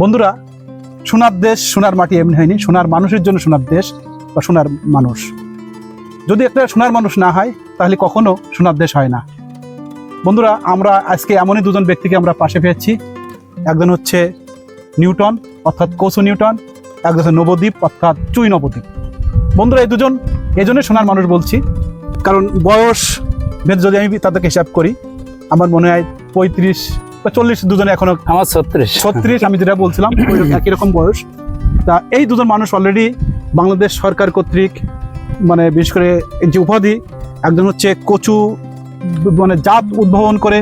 বন্ধুরা, সোনার দেশ সোনার মাটি এমনি হয়নি। সোনার মানুষের জন্য সোনার দেশ বা সোনার মানুষ। যদি একটা সোনার মানুষ না হয়, তাহলে কখনো সোনার দেশ হয় না। বন্ধুরা, আমরা আজকে এমনই দুজন ব্যক্তিকে আমরা পাশে পেয়েছি। একজন হচ্ছে নিউটন, অর্থাৎ কৌশু নিউটন। একজন হচ্ছে নবদ্বীপ, অর্থাৎ চুই নবদ্বীপ। বন্ধুরা, এই দুজন, এই জন্যই সোনার মানুষ বলছি। কারণ বয়স, যদি আমি তাদেরকে হিসাব করি, আমার মনে হয় পঁয়ত্রিশ বা চল্লিশ দুজনে এখনও আমার ছত্রিশ। ছত্রিশ আমি যেটা বলছিলাম একই রকম বয়স। তা এই দুজন মানুষ অলরেডি বাংলাদেশ সরকার কর্তৃক মানে বিশেষ করে যে উপাধি একজন হচ্ছে কচু মানে জাত উদ্ভাবন করে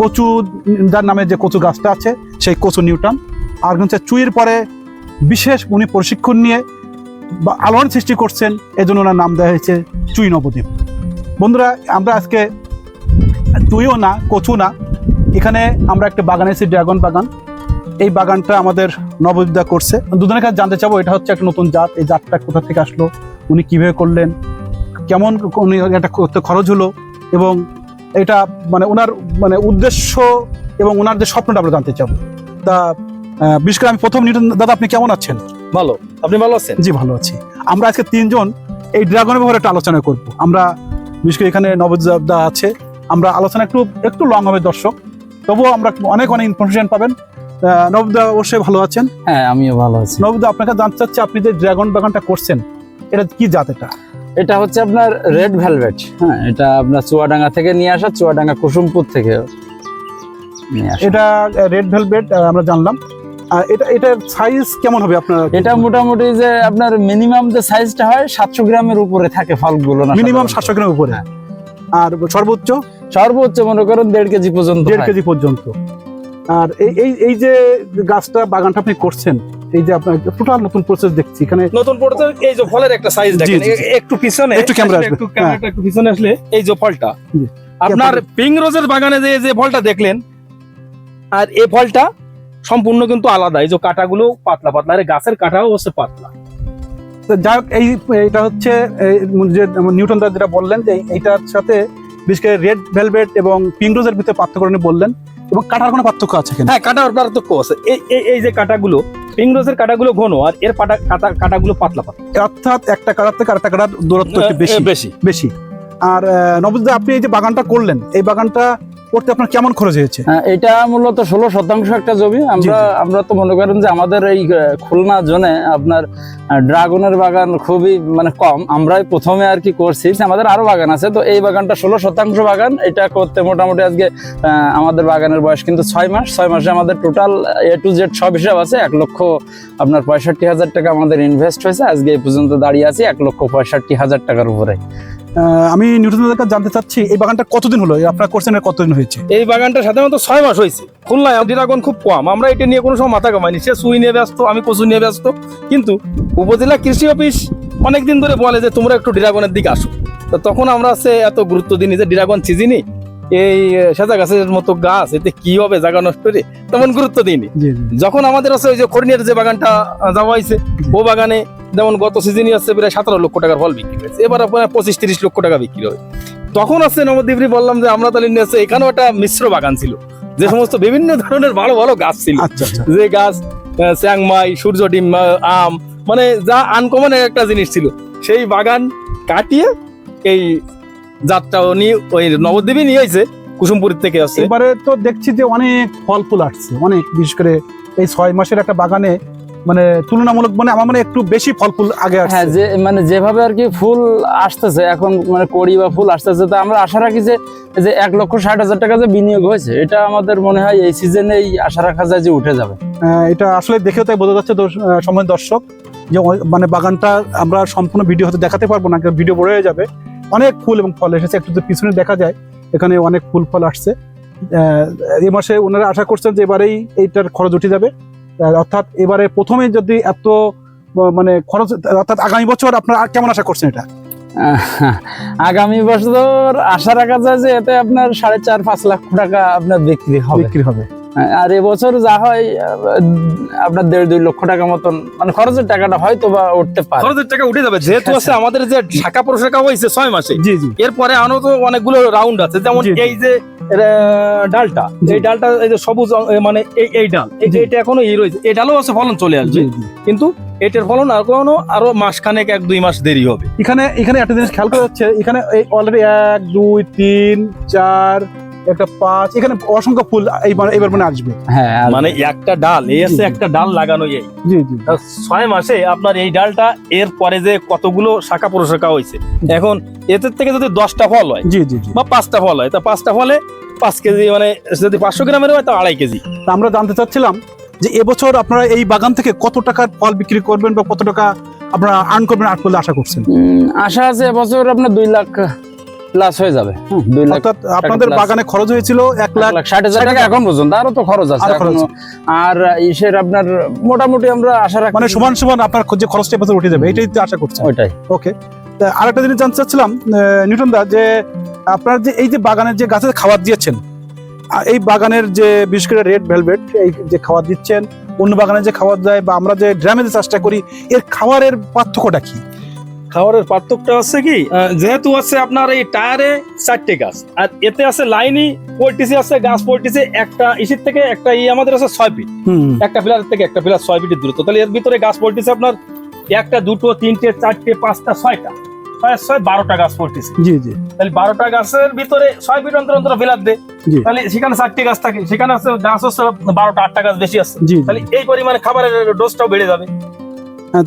কচু যার নামে যে কচু গাছটা আছে সেই কচু নিউটন আর হচ্ছে চুইয়ের পরে বিশেষ উনি প্রশিক্ষণ নিয়ে বা আলোড়ন সৃষ্টি করছেন এই জন্য ওনার নাম দেওয়া হয়েছে চুই নবদ্বীপ বন্ধুরা আমরা আজকে চুইও না কচু না এখানে আমরা একটা বাগান এসেছি ড্রাগন বাগান। এই বাগানটা আমাদের নববিদ্যা করছে। দুজনের কাছে জানতে চাবো এটা হচ্ছে একটা নতুন জাত এই জাতটা কোথা থেকে আসলো উনি কীভাবে করলেন কেমন উনি এটা করতে খরচ হলো এবং এটা মানে ওনার মানে উদ্দেশ্য এবং ওনার যে স্বপ্নটা আমরা জানতে চাবো। তা বিশেষ করে আমি প্রথম নিউটন দাদা আপনি কেমন আছেন? ভালো। আপনি ভালো আছেন? জি ভালো আছি। আমরা আজকে তিনজন এই ড্রাগনের ব্যাপারে একটা আলোচনা করব। আমরা বিশেষ করে এখানে নবদা আছে আমরা আলোচনা একটু একটু লং হবে দর্শক। তবুও আমরা অনেক অনেক ইনফরমেশন পাবেন। নবদা অবশ্যই ভালো আছেন। হ্যাঁ আমিও ভালো আছি। নবদা আপনাকে জানতে চাচ্ছি আপনি যে ড্রাগন বাগানটা করছেন এটা কি জাত এটা? এটা হচ্ছে আপনার রেড ভেলভেট হ্যাঁ এটা আপনার চুয়াডাঙ্গা থেকে নিয়ে আসা চুয়াডাঙ্গা কুসুমপুর থেকে এটা রেড ভেলভেট আমরা জানলাম। আর এটা এটার সাইজ কেমন হবে আপনার? এটা মোটামুটি যে আপনার মিনিমাম যে সাইজটা হয় সাতশো গ্রামের উপরে থাকে ফলগুলো না মিনিমাম সাতশো গ্রামের উপরে? হ্যাঁ। আর সর্বোচ্চ? সর্বোচ্চ মনে করেন দেড় কেজি পর্যন্ত দেড় কেজি পর্যন্ত। আর এই এই এই যে গাছটা বাগানটা আপনি করছেন এই যে আপনার টোটাল নতুন প্রসেস দেখছি। এখানে নতুন পড়তে এই যে ফলের একটা সাইজ দেখেন একটু পিছনে একটু ক্যামেরা একটু ক্যামেরাটা একটু পিছনে আসলে এই যে ফলটা। আপনার পিঙ্ক রোজের বাগানে যে যে ফলটা দেখলেন আর এই ফলটা সম্পূর্ণ কিন্তু আলাদা। এই যে কাটাগুলো পাতলা পাতলা। আর গাছের কাটাও হচ্ছে পাতলা। তো যাই হোক এই এটা হচ্ছে যে নিউটন দা যেটা বললেন যে এই- এইটার সাথে বিশেষ করে রেড ভেলভেট এবং পিঙ্ক রোজের ভিতরে পার্থক্য নিয়ে বললেন এবং কাটার কোনো পার্থক্য আছে কিনা? হ্যাঁ কাটার পার্থক্য আছে। এই এই- যে কাটাগুলো পিঙ্ক রোজের কাটাগুলো ঘন আর এর পাটা কাটা কাটাগুলো পাতলা পাতলা। অর্থাৎ একটা কাটার থেকে আরেকটা কাটার দূরত্ব একটু বেশি। বেশি। বেশি। আর নবদা আপনি এই যে বাগানটা করলেন এই বাগানটা করতে আপনার কেমন খরচ হয়েছে? হ্যাঁ, এটা মূলত ষোলো শতাংশ একটা জমি। আমরা আমরা তো মনে করেন যে আমাদের এই খুলনা জোনে আপনার ড্রাগনের বাগান খুবই মানে কম। আমরাই প্রথমে আর কি করছি। আমাদের আরও বাগান আছে। তো এই বাগানটা ষোলো শতাংশ বাগান। এটা করতে মোটামুটি আজকে আমাদের বাগানের বয়স কিন্তু ছয় মাস। ছয় মাসে আমাদের টোটাল এ টু জেড সব হিসাব আছে। এক লক্ষ আপনার পঁয়ষট্টি হাজার টাকা আমাদের ইনভেস্ট হয়েছে। আজকে এই পর্যন্ত দাঁড়িয়ে আছি এক লক্ষ পঁয়ষট্টি হাজার টাকার উপরে। আমি নিউটন জানতে চাচ্ছি এই বাগানটা কতদিন হলো? আপনার করছেন এর কতদিন হয়েছে? এই বাগানটা সাধারণত ছয় মাস হয়েছে। খুলনায় ড্রাগন খুব কম। আমরা এটা নিয়ে কোনো সময় মাথা কামাইনি সে সুই নিয়ে ব্যস্ত আমি কচু নিয়ে ব্যস্ত। কিন্তু উপজেলা কৃষি অফিস অনেকদিন ধরে বলে যে তোমরা একটু ড্রাগনের দিকে আসো। তো তখন আমরা সে এত গুরুত্ব দিইনি যে ড্রাগন চিজিনি এই সাজা গাছের মতো গাছ এতে কি হবে জায়গা নষ্ট করে? তেমন গুরুত্ব দিইনি যখন আমাদের আছে ওই যে খরিনের যে বাগানটা যাওয়া হয়েছে ও বাগানে যেমন গত সিজনই আছে প্রায় সতেরো লক্ষ টাকার ফল বিক্রি হয়েছে। এবার আপনার পঁচিশ তিরিশ লক্ষ টাকা বিক্রি হবে। তখন আছে নবদ্বীপরি বললাম যে আমরা তাহলে নিয়ে আছে এখানেও একটা মিশ্র বাগান ছিল যে সমস্ত বিভিন্ন ধরনের ভালো ভালো গাছ ছিল। আচ্ছা আচ্ছা। যে গাছ আহ, চ্যাংমাই সূর্য ডিম আম মানে যা আনকমন একটা জিনিস ছিল। সেই বাগান কাটিয়ে এই যাত্রাও নিয়ে ওই নবদ্বীপই নিয়ে এসে কুসুমপুরের থেকে আসছে। এবারে তো দেখছি যে অনেক ফল ফুল আসছে অনেক বিশেষ করে এই ছয় মাসের একটা বাগানে মানে তুলনামূলক মানে আমার মানে একটু বেশি ফল ফুল আগে হ্যাঁ যে মানে যেভাবে আর কি ফুল আসতেছে এখন মানে কড়ি বা ফুল আসতেছে তা আমরা আশা রাখি যে যে এক লক্ষ ষাট হাজার টাকা যে বিনিয়োগ হয়েছে এটা আমাদের মনে হয় এই সিজনেই আশা রাখা যায় যে উঠে যাবে। এটা আসলে দেখেও তাই বোঝা যাচ্ছে সময় দর্শক যে মানে বাগানটা আমরা সম্পূর্ণ ভিডিও হতে দেখাতে পারব না ভিডিও বড় হয়ে যাবে। অনেক ফুল এবং ফল এসেছে একটু পিছনে দেখা যায় এখানে অনেক ফুল ফল আসছে। আহ, এই মাসে ওনারা আশা করছেন যে এবারেই এইটার খরচ উঠে যাবে। অর্থাৎ এবারে প্রথমে যদি এত মানে খরচ অর্থাৎ আগামী বছর আপনারা কেমন আশা করছেন এটা? আগামী বছর আশা রাখা যায় যে এতে আপনার সাড়ে চার পাঁচ লাখ টাকা আপনার বিক্রি হবে। বিক্রি হবে। আর এবছর যা হয় আপনার দেড় দুই লক্ষ টাকা মতন মানে খরচের টাকাটা হয়তো বা উঠতে পারে। খরচের টাকা উঠে যাবে। যেহেতু আছে আমাদের যে শাখা প্রশাখা হয়েছে ছয় মাসে জি জি। এরপরে আরও তো অনেকগুলো রাউন্ড আছে। যেমন। এই যে ডালটা। এই ডালটা এই যে সবুজ মানে এই এই ডাল। এই যে এটা এখনও ই রয়েছে। এই ডালও আছে ফলন চলে আসবে। কিন্তু এটার ফলন আর কোনো আরও মাসখানেক এক দুই মাস দেরি হবে। এখানে এখানে একটা জিনিস খেয়াল করা যাচ্ছে এখানে এই অলরেডি এক দুই তিন চার একটা পাঁচ এখানে অসংখ্য ফুল এইবার এবার মানে আসবে। হ্যাঁ মানে একটা ডাল এই আছে একটা ডাল লাগানো এই। জি জি। ছয় মাসে আপনার এই ডালটা এর পরে যে কতগুলো শাখা প্রশাখা হয়েছে। এখন এদের থেকে যদি দশটা ফল হয় জি জি। বা পাঁচটা ফল হয় তা পাঁচটা ফলে পাঁচ কেজি মানে যদি পাঁচশো গ্রামের হয় তা আড়াই কেজি। তা আমরা জানতে চাচ্ছিলাম যে এবছর আপনারা এই বাগান থেকে কত টাকার ফল বিক্রি করবেন বা কত টাকা আপনারা আর্ন করবেন আট করলে আশা করছেন? আশা আছে এবছর আপনার দুই লাখ প্লাস হয়ে যাবে। দুই লাখ আপনাদের বাগানে খরচ হয়েছিল এক লাখ ষাট হাজার টাকা এখন পর্যন্ত আরও তো খরচ আছে আরও। আর ইসের আপনার মোটামুটি আমরা আশা রাখি মানে সমান সমান আপনার যে খরচটা এবছর উঠে যাবে এটাই তো আশা করছেন। ওইটাই। ওকে। আরেকটা জিনিস জানতে চাচ্ছিলাম নিউটন দা যে আপনার যে এই যে বাগানের যে গাছের খাবার দিয়েছেন এই বাগানের যে বিশেষ করে রেড ভেলভেট এই যে খাবার দিচ্ছেন অন্য বাগানে যে খাবার দেয় বা আমরা যে ড্রামে যে চাষটা করি এর খাবারের পার্থক্যটা কি? খাবারের পার্থক্যটা আছে কি যেহেতু আছে আপনার এই টায়ারে চারটে গাছ আর এতে আছে লাইনই পোল্টিসে আছে গাছ পোল্টিসে একটা ইসির থেকে একটা ই আমাদের আছে ছয় ফিট। একটা পিলার থেকে একটা পিলার ছয় ফিটের দূরত্ব। তাহলে এর ভিতরে গাছ পোল্টিসে আপনার একটা দুটো তিনটে চারটে পাঁচটা ছয়টা। ছয় ছয় বারোটা গাছ পোল্টিসে জি জি। তাহলে বারোটা গাছের ভিতরে ছয় ফিট অন্তর অন্তর পিলার দে। তাহলে সেখানে চারটে গাছ থাকে সেখানে আছে গাছ হচ্ছে বারোটা আটটা গাছ বেশি আছে। জি তাহলে এই পরিমাণে খাবারের ডোজটাও বেড়ে যাবে। হ্যাঁ,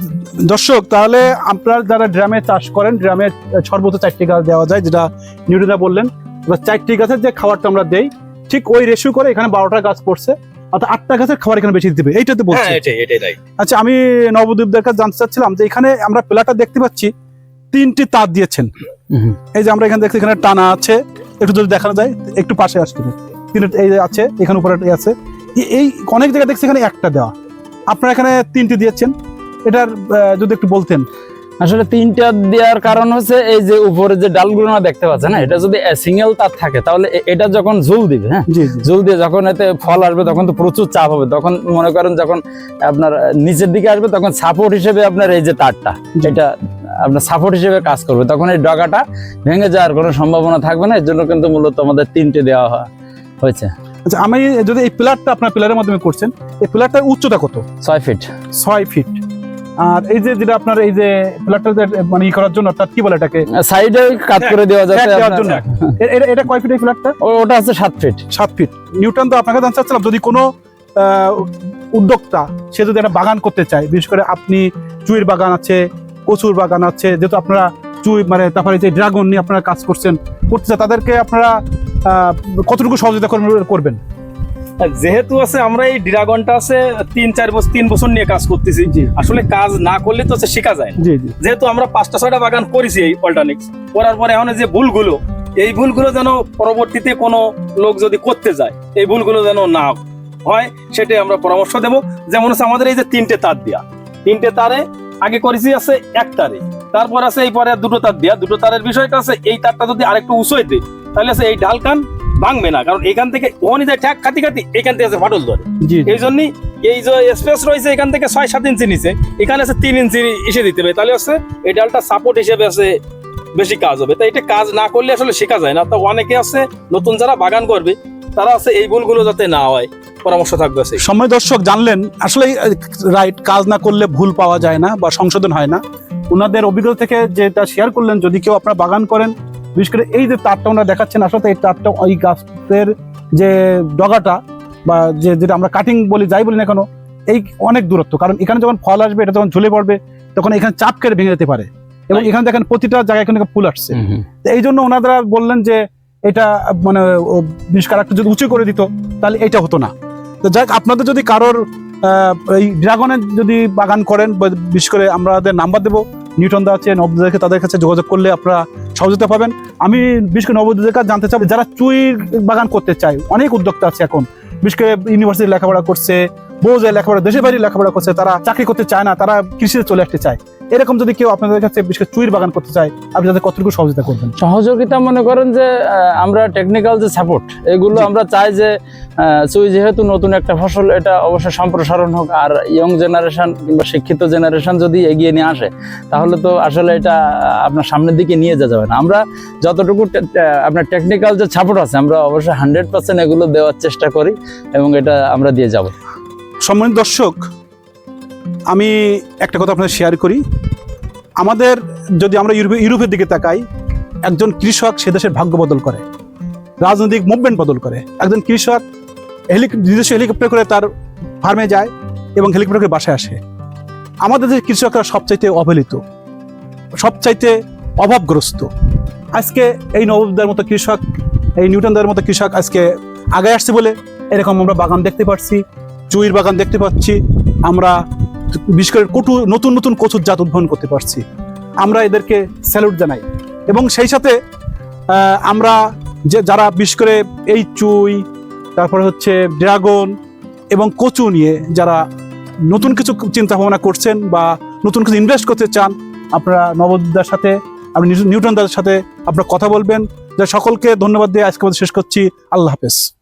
দর্শক তাহলে আপনার যারা ড্রামে চাষ করেন ড্রামে সর্বোচ্চ চারটি গাছ দেওয়া যায় যেটা নিউটনা বললেন। এবার চারটি গাছের যে খাবারটা আমরা দেই ঠিক ওই রেশিও করে এখানে বারোটা গাছ পড়ছে। অর্থাৎ আটটা গাছের খাবার এখানে বেশি দিতে হবে এইটাতে বলছি। হ্যাঁ আচ্ছা আমি নবদ্বীপদের কাছে জানতে চাচ্ছিলাম যে এখানে আমরা প্লাটা দেখতে পাচ্ছি তিনটি তার দিয়েছেন। এই যে আমরা এখানে দেখছি এখানে টানা আছে একটু যদি দেখানো যায় একটু পাশে আসতে। তিনটে এই আছে এখানে উপরে আছে। এই অনেক জায়গায় দেখছি এখানে একটা দেওয়া। আপনারা এখানে তিনটি দিয়েছেন। এটার যদি একটু বলতেন। আসলে তিনটা দেওয়ার কারণ হচ্ছে এই যে উপরে যে ডালগুলো না দেখতে পাচ্ছেন না এটা যদি সিঙ্গেল তার থাকে তাহলে এটা যখন ঝুল দিবে হ্যাঁ? ঝুল দিয়ে যখন এতে ফল আসবে তখন তো প্রচুর চাপ হবে। তখন মনে করেন যখন আপনার নিচের দিকে আসবে তখন সাপোর্ট হিসেবে আপনার এই যে তারটা। এটা আপনার সাপোর্ট হিসেবে কাজ করবে। তখন এই ডগাটা ভেঙে যাওয়ার কোনো সম্ভাবনা থাকবে না এর জন্য কিন্তু মূলত আমাদের তিনটে দেওয়া হয়- হয়েছে। আচ্ছা আমি যদি এই পিলারটা আপনার পিলারের মাধ্যমে করছেন এই পিলারটার উচ্চতা কত? ছয় ফিট ছয় ফিট আর এই যে যেটা আপনার এই যে পিলারটা মানে ই করার জন্য তার কি বলে এটাকে? সাইডে কাট করে দেওয়া যাচ্ছে হ্যাঁ, দেওয়ার জন্য। এটা এটা কয় ফিট এই পিলারটা? ওটা হচ্ছে সাত ফিট সাত ফিট নিউটন তো আপনাকে জানতে চাচ্ছিলাম যদি কোনো আহ, উদ্যোক্তা সে যদি একটা বাগান করতে চায় বিশেষ করে আপনি চুইয়ের বাগান আছে কচুর বাগান আছে যেহেতু আপনারা চুই মানে তারপরে যে ড্রাগন নিয়ে আপনারা কাজ করছেন করতে তাদেরকে আপনারা কতটুকু সহযোগিতা করবেন- যেহেতু আছে আমরা এই ড্রাগনটা আছে তিন চার বছর তিন বছর নিয়ে কাজ করতেছি। আসলে কাজ না করলে তো শেখা যায় যেহেতু আমরা পাঁচটা ছয়টা বাগান করেছি এই অল্টারনিক্স করার পরে এখন যে ভুলগুলো এই ভুলগুলো যেন পরবর্তীতে কোনো লোক যদি করতে যায় এই ভুলগুলো যেন না হয় সেটাই আমরা পরামর্শ দেব। যেমন হচ্ছে আমাদের এই যে তিনটে তার দেওয়া তিনটে তারে আগে করেছি আছে এক তারে। তারপর আছে এই পরে দুটো তার দেওয়া দুটো তারের বিষয়টা আছে এই তারটা যদি আরেকটু উঁচুই দেয় তাহলে আছে এই ঢালকান ভাঙবে না। কারণ এখান থেকে ওখানে যায় ঠ্যাক খাতি খাতি এখান থেকে আছে ফাটল ধরে। এই জন্যই এই যে স্পেস রয়েছে এখান থেকে ছয় সাত ইঞ্চি নিচে এখানে আছে তিন ইঞ্চি এসে দিতে হবে। তাহলে হচ্ছে এই ডালটা সাপোর্ট হিসেবে আছে বেশি কাজ হবে। তাই এটা কাজ না করলে আসলে শেখা যায় না। তো অনেকে আছে নতুন যারা বাগান করবে তারা আছে এই ভুলগুলো যাতে না হয় পরামর্শ থাকবে সময় দর্শক জানলেন আসলে রাইট কাজ না করলে ভুল পাওয়া যায় না বা সংশোধন হয় না। ওনাদের অভিজ্ঞতা থেকে যেটা শেয়ার করলেন যদি কেউ আপনারা বাগান করেন বিশেষ করে এই যে তারটা ওনারা দেখাচ্ছেন আসলে এই তারটা ওই গাছের যে ডগাটা বা যে যেটা আমরা কাটিং বলি যাই বলি না কেন এই অনেক দূরত্ব। কারণ এখানে যখন ফল আসবে এটা যখন ঝুলে পড়বে তখন এখানে চাপ কেটে ভেঙে যেতে পারে। এবং এখানে দেখেন প্রতিটা জায়গায় এখানে ফুল আসছে। তো এই জন্য ওনারা বললেন যে এটা মানে বিষ কারাকটা যদি উঁচু করে দিত, তাহলে এটা হতো না। তো যাক, আপনাদের যদি কারোর এই ড্রাগনের যদি বাগান করেন বিশেষ করে আমাদের নাম্বার দেবো, নিউটন দা আছে নবদ্বীপকে তাদের কাছে যোগাযোগ করলে আপনারা সহযোগিতা পাবেন। আমি বিশেষ করে নবদ্বীপের কাছে জানতে চাই যারা চুই বাগান করতে চায়, অনেক উদ্যোক্তা আছে এখন। বিশেষ করে ইউনিভার্সিটি লেখাপড়া করছে বউ যায় লেখাপড়া, দেশের বাইরে লেখাপড়া করছে, তারা চাকরি করতে চায় না, তারা কৃষিতে চলে আসতে চায়। এরকম যদি কেউ আপনাদের কাছে বিশেষ চুইর বাগান করতে চায় আপনি তাদের কতটুকু সহযোগিতা করবেন? সহযোগিতা মনে করেন যে আমরা টেকনিক্যাল যে সাপোর্ট এগুলো আমরা চাই যে চুই যেহেতু নতুন একটা ফসল এটা অবশ্যই সম্প্রসারণ হোক আর ইয়ং জেনারেশন কিংবা শিক্ষিত জেনারেশন যদি এগিয়ে নিয়ে আসে তাহলে তো আসলে এটা আপনার সামনের দিকে নিয়ে যাওয়া যাবে না। আমরা যতটুকু আপনার টেকনিক্যাল যে সাপোর্ট আছে আমরা অবশ্যই হান্ড্রেড পার্সেন্ট এগুলো দেওয়ার চেষ্টা করি এবং এটা আমরা দিয়ে যাব। সম্মানিত দর্শক আমি একটা কথা আপনাদের শেয়ার করি। আমাদের যদি আমরা ইউরোপে ইউরোপের দিকে তাকাই, একজন কৃষক সে দেশের ভাগ্য বদল করে, রাজনৈতিক মুভমেন্ট বদল করে। একজন কৃষক হেলিক নিজস্ব হেলিকপ্টার করে তার ফার্মে যায় এবং হেলিকপ্টার করে বাসায় আসে। আমাদের দেশের কৃষকরা সবচাইতে অবহেলিত, সবচাইতে অভাবগ্রস্ত। আজকে এই নবদার মতো কৃষক, এই নিউটনদের মতো কৃষক আজকে আগে আসছে বলে এরকম আমরা বাগান দেখতে পাচ্ছি চুইর বাগান দেখতে পাচ্ছি। আমরা বিশেষ করে কটু নতুন নতুন কচুর জাত উদ্ভাবন করতে পারছি। আমরা এদেরকে স্যালুট জানাই। এবং সেই সাথে আমরা যে, যারা বিশেষ করে এই চুই, তারপরে হচ্ছে ড্রাগন এবং কচু নিয়ে যারা নতুন কিছু চিন্তা ভাবনা করছেন বা নতুন কিছু ইনভেস্ট করতে চান, আপনারা নবদার সাথে আপনি নিউটন দাদের সাথে আপনারা কথা বলবেন। যা সকলকে ধন্যবাদ দিয়ে আজকে শেষ করছি। আল্লাহ হাফেজ।